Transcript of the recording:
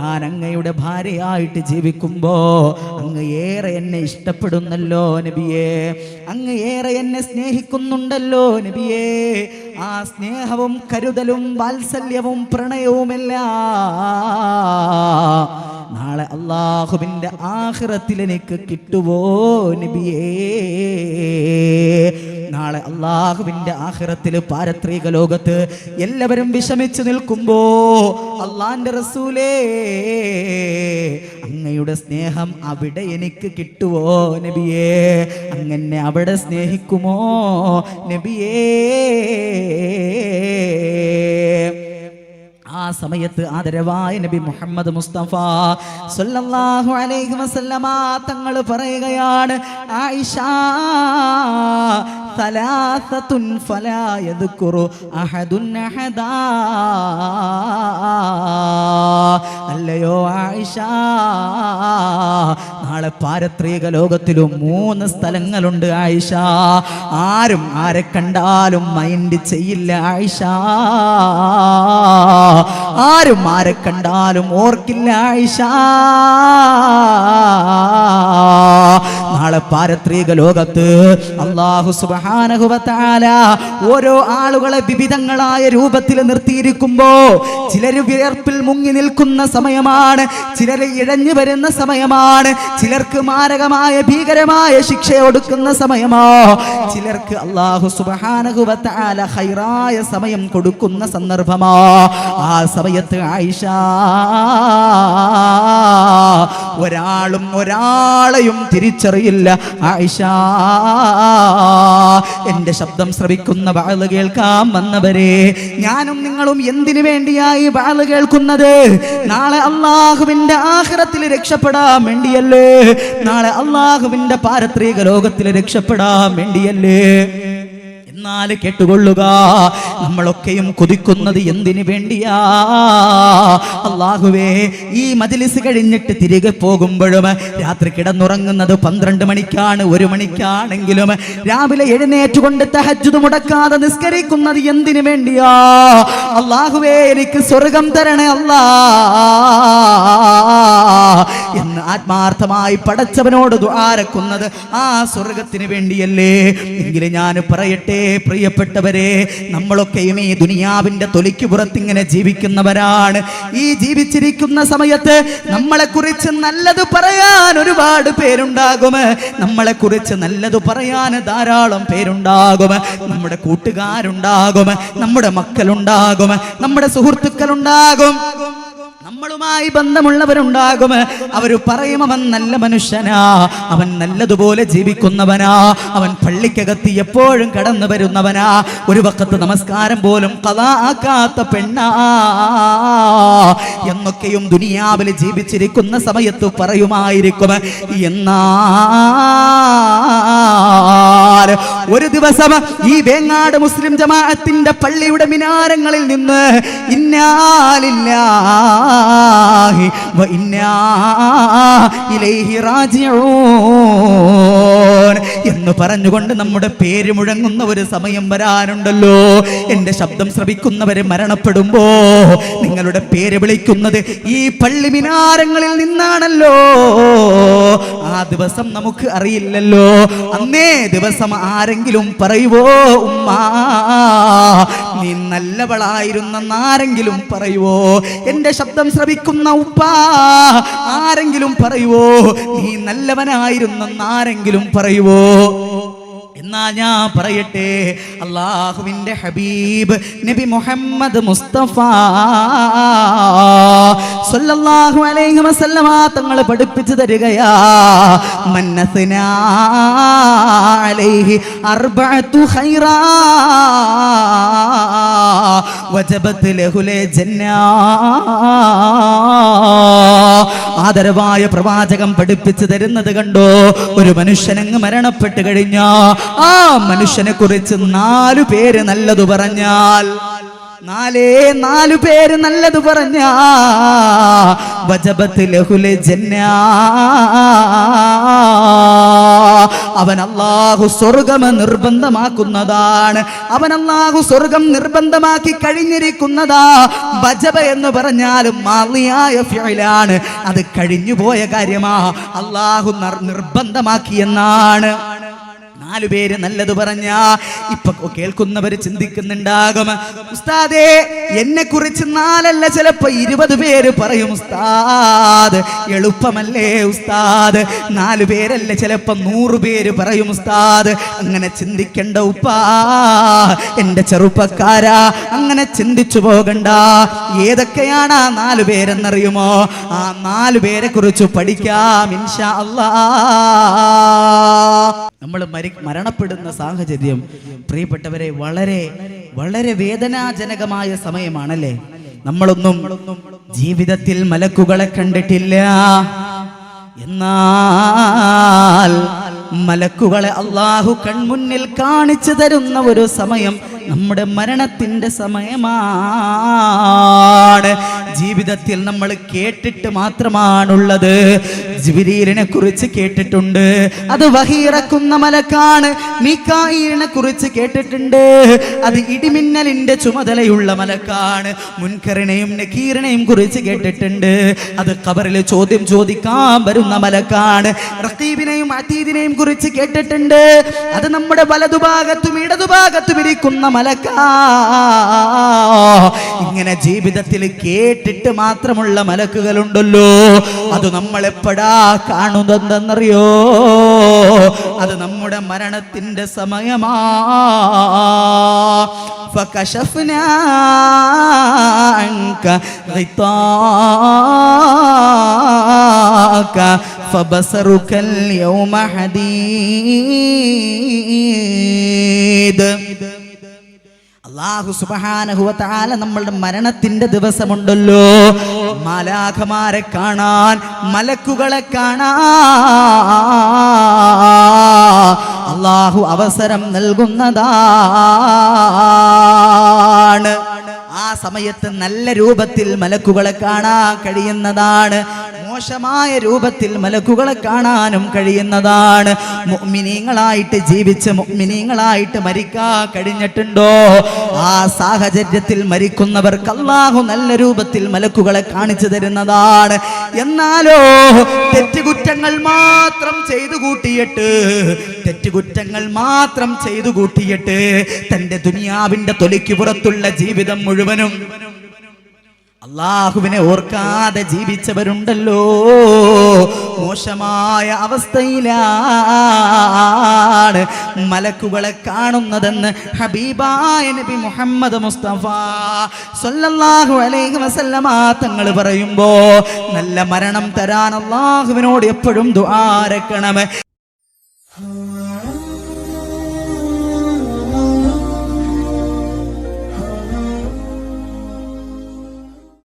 ഞാൻ അങ്ങയുടെ ഭാര്യയായിട്ട് ജീവിക്കുമ്പോ അങ്ങ് ഏറെ എന്നെ ഇഷ്ടപ്പെടുന്നല്ലോ നബിയേ. അങ്ങ് ഏറെ എന്നെ സ്നേഹിക്കുന്നുണ്ടല്ലോ നബിയേ. ആ സ്നേഹവും കരുതലും വാത്സല്യവും പ്രണയവുമെല്ലാം നാളെ അള്ളാഹുവിന്റെ ആഹ്റത്തിൽ എനിക്ക് കിട്ടുവോ നബിയേ? നാളെ അള്ളാഹുവിന്റെ ആഹ്റത്തിൽ പാരത്രിക ലോകത്ത് എല്ലാവരും വിഷമിച്ചു നിൽക്കുമ്പോ അള്ളാന്റെ റസൂലേ അങ്ങയുടെ സ്നേഹം അവിടെ എനിക്ക് കിട്ടുവോ നബിയേ? അങ്ങനെ അവിടെ സ്നേഹിക്കുമോ നബിയേ? ആ സമയത്ത് ആദരവായ നബി മുഹമ്മദ് മുസ്തഫ സല്ലല്ലാഹു അലൈഹി വസല്ലമ തങ്ങൾ പറയുകയാണ് ആയിഷ സലാസത്തുൻ فلا يذكر അഹദുൻ അഹദാ. അല്ലയോ ആയിഷ നാളെ പാരത്രിക ലോകത്തിലും മൂന്ന് സ്ഥലങ്ങളുണ്ട് ആയിഷ. ആരും ആരെ കണ്ടാലും മൈൻഡ് ചെയ്യില്ല ആയിഷ. ആരും ആരെ കണ്ടാലും ഓർക്കില്ല ആയിഷ. പാരത്രിക ലോകത്ത് അള്ളാഹു സുബാനഹുബത്താല ഓരോ ആളുകളെ വിവിധങ്ങളായ രൂപത്തിൽ നിർത്തിയിരിക്കുമ്പോ ചിലര് വിയർപ്പിൽ മുങ്ങി നിൽക്കുന്ന സമയമാണ് ചിലര് ഇഴഞ്ഞു വരുന്ന സമയമാണ് ചിലർക്ക് മാരകമായ ഭീകരമായ ശിക്ഷ ഒടുക്കുന്ന സമയമോ ചിലർക്ക് അള്ളാഹു സുബാനഹുബത്താല ഹൈറായ സമയം കൊടുക്കുന്ന സന്ദർഭമോ. ആ സമയത്ത് ആയിഷ ഒരാളും ഒരാളെയും തിരിച്ചറിയില്ല. ആയിഷ എന്റെ ശബ്ദം ശ്രവിക്കുന്ന വാൾ കേൾക്കാൻ വന്നവരെ. ഞാനും നിങ്ങളും എന്തിനു വേണ്ടിയായി വാൾ കേൾക്കുന്നത്? നാളെ അള്ളാഹുവിന്റെ ആഹ്റത്തിൽ രക്ഷപ്പെടാൻ വേണ്ടിയല്ലേ? നാളെ അള്ളാഹുവിന്റെ പാരത്രിക ലോകത്തിൽ രക്ഷപ്പെടാൻ വേണ്ടിയല്ലേ? എന്നാൽ കേട്ടുകൊള്ളുക. നമ്മളൊക്കെയും കൊതിക്കുന്നത് എന്തിനു വേണ്ടിയാ? അള്ളാഹുവേ ഈ മജിലിസ് കഴിഞ്ഞിട്ട് തിരികെ പോകുമ്പോഴും രാത്രി കിടന്നുറങ്ങുന്നത് പന്ത്രണ്ട് മണിക്കാണ് ഒരു മണിക്കാണെങ്കിലും രാവിലെ എഴുന്നേറ്റുകൊണ്ട് തഹജ്ജുത് മുടക്കാതെ നിസ്കരിക്കുന്നത് എന്തിനു വേണ്ടിയാ? അള്ളാഹുവേ എനിക്ക് സ്വർഗം തരണേ അല്ലാ. എന്ന് ആത്മാർത്ഥമായി പടച്ചവനോട് ദ്വാരക്കുന്നത് ആ സ്വർഗത്തിന് വേണ്ടിയല്ലേ? എങ്കിലും ഞാൻ പറയട്ടെ. പ്രിയപ്പെട്ടവരെ നമ്മളൊക്കെയും ഈ ദുനിയാവിന്റെ തൊലിക്ക് പുറത്തിങ്ങനെ ജീവിക്കുന്നവരാണ്. ഈ ജീവിച്ചിരിക്കുന്ന സമയത്ത് നമ്മളെക്കുറിച്ച് നല്ലത് പറയാൻ ഒരുപാട് പേരുണ്ടാകും. നമ്മളെക്കുറിച്ച് നല്ലത് പറയാൻ ധാരാളം പേരുണ്ടാകും. നമ്മുടെ കൂട്ടുകാരുണ്ടാകും നമ്മുടെ മക്കളുണ്ടാകും നമ്മുടെ സുഹൃത്തുക്കളുണ്ടാകും. നമ്മളുമായി ബന്ധമുള്ളവരുണ്ടാകും. അവർ പറയും അവൻ നല്ല മനുഷ്യനാ. അവൻ നല്ലതുപോലെ ജീവിക്കുന്നവനാ. അവൻ പള്ളിക്കകത്ത് എപ്പോഴും കടന്നു വരുന്നവനാ. ഒരു വക്കത്ത് നമസ്കാരം പോലും കഥാക്കാത്ത പെണ്ണാ. എന്നൊക്കെയും ദുനിയാവിൽ ജീവിച്ചിരിക്കുന്ന സമയത്ത് പറയുമായിരിക്കും എന്നാൽ ഒരു ദിവസം ഈ വേങ്ങാട് മുസ്ലിം ജമാഅത്തിന്റെ പള്ളിയുടെ മിനാരങ്ങളിൽ നിന്ന് ഇന്നാലില്ലാഹി ഇലൈഹി റാജിഊൻ എന്ന് പറഞ്ഞുകൊണ്ട് നമ്മുടെ പേര് മുഴങ്ങുന്ന ഒരു സമയം വരാനുണ്ടല്ലോ. എന്റെ ശബ്ദം ശ്രവിക്കുന്നവരെ മരണപ്പെടുമ്പോ നിങ്ങളുടെ പേര് വിളിക്കുന്നത് ഈ പള്ളി മിനാരങ്ങളിൽ നിന്നാണല്ലോ. ആ ദിവസം നമുക്ക് അറിയില്ലല്ലോ. അന്നേ ദിവസം ആരെങ്കിലും പറയുവോ ഉമ്മ നീ നല്ലവളായിരുന്നെന്ന് ആരെങ്കിലും പറയുവോ? എന്റെ ശബ്ദം ശ്രവിക്കുന്ന ഉപ്പ ആരെങ്കിലും പറയുവോ? നീ നല്ലവനായിരുന്നെന്ന് ആരെങ്കിലും പറയുവോ? എന്നാ ഞാൻ പറയട്ടെ? അള്ളാഹുവിന്റെ ഹബീബ് നബി മുഹമ്മദ് മുസ്തഫ സല്ലല്ലാഹു അലൈഹി വസല്ലമ തങ്ങൾ പഠിപ്പിച്ചു തരികയാ. മന്നസ്നാ അലൈഹി അർബഅതു ഖൈറാ. വജബത് ലഹുൽ ജന്നാ. ആദരവായ പ്രവാചകം പഠിപ്പിച്ചു തരുന്നത് കണ്ടോ? ഒരു മനുഷ്യനങ്ങ് മരണപ്പെട്ട് കഴിഞ്ഞാ ആ മനുഷ്യനെ കുറിച്ച് നാലു പേര് നല്ലതു പറഞ്ഞാൽ. നാലേ നാലു പേര് നല്ലത് പറഞ്ഞ. വജബത്ത് ലഹുലെ ജന്ന. അവൻ അള്ളാഹു സ്വർഗം നിർബന്ധമാക്കുന്നതാണ്. അവൻ അള്ളാഹു സ്വർഗം നിർബന്ധമാക്കി കഴിഞ്ഞിരിക്കുന്നതാ. ബജബ എന്ന് പറഞ്ഞാലും മാളിയായ ഫിലാണ് അത് കഴിഞ്ഞുപോയ കാര്യമാ. അള്ളാഹു നിർബന്ധമാക്കി നിർബന്ധമാക്കിയെന്നാണ് നാലു പേര് നല്ലത് പറഞ്ഞ. ഇപ്പൊ കേൾക്കുന്നവര് ചിന്തിക്കുന്നുണ്ടാകും. ഉസ്താദേ എന്നെ കുറിച്ച് നാലല്ല ചിലപ്പോ ഇരുപത് പേര് പറയും ഉസ്താദ്. എളുപ്പമല്ലേ ഉസ്താദ്? നാലു പേരല്ല ചിലപ്പോ നൂറ് പേര് പറയും ഉസ്താദ്. അങ്ങനെ ചിന്തിക്കണ്ട ഉപ്പാ. എന്റെ ചെറുപ്പക്കാരാ. അങ്ങനെ ചിന്തിച്ചു പോകണ്ട. ഏതൊക്കെയാണ് ആ നാലു പേരെന്നറിയുമോ? ആ നാലു പേരെ കുറിച്ച് പഠിക്കാം ഇൻഷാ അല്ലാ. നമ്മൾ മരി മരണപ്പെടുന്ന സാഹചര്യം പ്രിയപ്പെട്ടവരെ വളരെ വളരെ വേദനാജനകമായ സമയമാണല്ലേ? നമ്മളൊന്നും ജീവിതത്തിൽ മലക്കുകളെ കണ്ടിട്ടില്ല. എന്നാൽ മലക്കുകളെ അള്ളാഹു കൺമുന്നിൽ കാണിച്ചു തരുന്ന ഒരു സമയം നമ്മുടെ മരണത്തിന്റെ സമയമാണ്. ജീവിതത്തിൽ നമ്മൾ കേട്ടിട്ട് മാത്രമാണുള്ളത്. ജിബിരീലിനെ കുറിച്ച് കേട്ടിട്ടുണ്ട്. അത് വഹിയിറക്കുന്ന മലക്കാണ്. മീക്കായിലിനെ കുറിച്ച് കേട്ടിട്ടുണ്ട്. അത് ഇടിമിന്നലിന്റെ ചുമതലയുള്ള മലക്കാണ്. മുൻകറിനെയും നക്കീറിനെയും കുറിച്ച് കേട്ടിട്ടുണ്ട്. അത് കബറിൽ ചോദ്യം ചോദിക്കാൻ വരുന്ന മലക്കാണ്. റത്തീബിനെയും അതീദിനെയും കുറിച്ച് കേട്ടിട്ടുണ്ട്. അത് നമ്മുടെ വലതുഭാഗത്തും ഇടതുഭാഗത്തും ഇരിക്കുന്ന മലക്കാ ഇങ്ങനെ ജീവിതത്തിൽ കേട്ടിട്ട് മാത്രമുള്ള മലക്കുകളുണ്ടല്ലോ അത് നമ്മൾ എപ്പോഴാ കാണുന്നതെന്നറിയോ അത് നമ്മുടെ മരണത്തിന്റെ സമയമാ فكشفنا عنك غطاءك فبصرك اليوم حديد അള്ളാഹു സുബഹാനഹുവത്താല നമ്മളുടെ മരണത്തിന്റെ ദിവസമുണ്ടല്ലോ. മാലാഖമാരെ കാണാൻ മലക്കുകളെ കാണാ അള്ളാഹു അവസരം നൽകുന്നതാണ്. ആ സമയത്ത് നല്ല രൂപത്തിൽ മലക്കുകളെ കാണാൻ കഴിയുന്നതാണ്. മോശമായ രൂപത്തിൽ മലക്കുകളെ കാണാനും കഴിയുന്നതാണ്. മുഗ്മിനീങ്ങളായിട്ട് ജീവിച്ച് മുഗ്മിനീങ്ങളായിട്ട് മരിക്കാ കഴിഞ്ഞിട്ടുണ്ടോ? ആ സാഹചര്യത്തിൽ മരിക്കുന്നവർക്ക് അല്ലാഹു നല്ല രൂപത്തിൽ മലക്കുകളെ കാണിച്ചു തരുന്നതാണ്. എന്നാലോ തെറ്റുകുറ്റങ്ങൾ മാത്രം ചെയ്തു കൂട്ടിയിട്ട് തെറ്റുകുറ്റങ്ങൾ മാത്രം ചെയ്തു കൂട്ടിയിട്ട് തന്റെ ദുനിയാവിന്റെ തൊലിക്ക് പുറത്തുള്ള ജീവിതം മുഴുവനും അള്ളാഹുവിനെ ഓർക്കാതെ ജീവിച്ചവരുണ്ടല്ലോ. മോശമായ അവസ്ഥയിലാണ് മലക്കുകളെ കാണുന്നതെന്ന് ഹബീബായ നബി മുഹമ്മദ് മുസ്തഫ സല്ലല്ലാഹു അലൈഹി വസല്ലമ തങ്ങൾ പറയുമ്പോ നല്ല മരണം തരാൻ അള്ളാഹുവിനോട് എപ്പോഴും ദുആരക്കണം